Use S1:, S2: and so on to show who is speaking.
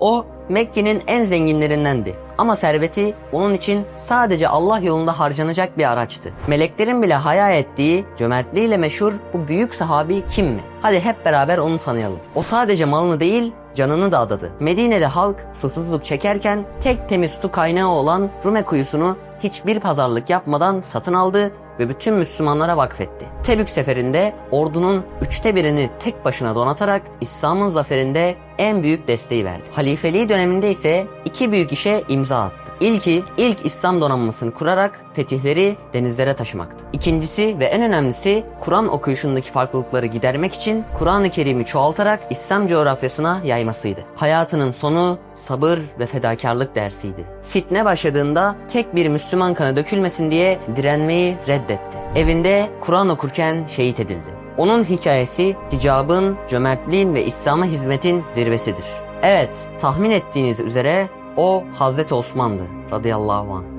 S1: O Mekke'nin en zenginlerindendi. Ama serveti onun için sadece Allah yolunda harcanacak bir araçtı. Meleklerin bile hayal ettiği cömertliğiyle meşhur bu büyük sahabi kim mi? Hadi hep beraber onu tanıyalım. O sadece malını değil canını da adadı. Medine'de halk susuzluk çekerken tek temiz su kaynağı olan Rume kuyusunu hiçbir pazarlık yapmadan satın aldı ve bütün Müslümanlara vakfetti. Tebük seferinde ordunun üçte birini tek başına donatarak İslam'ın zaferinde en büyük desteği verdi. Halifeliği döneminde ise iki büyük işe imza attı. İlki ilk İslam donanmasını kurarak fetihleri denizlere taşımaktı. İkincisi ve en önemlisi Kur'an okuyuşundaki farklılıkları gidermek için Kur'an-ı Kerim'i çoğaltarak İslam coğrafyasına yaymasıydı. Hayatının sonu sabır ve fedakarlık dersiydi. Fitne başladığında tek bir Müslüman kanı dökülmesin diye direnmeyi reddetti. Evinde Kur'an okurken şehit edildi. Onun hikayesi hicabın, cömertliğin ve İslam'a hizmetin zirvesidir. Evet, tahmin ettiğiniz üzere o Hazreti Osman'dı radıyallahu anh.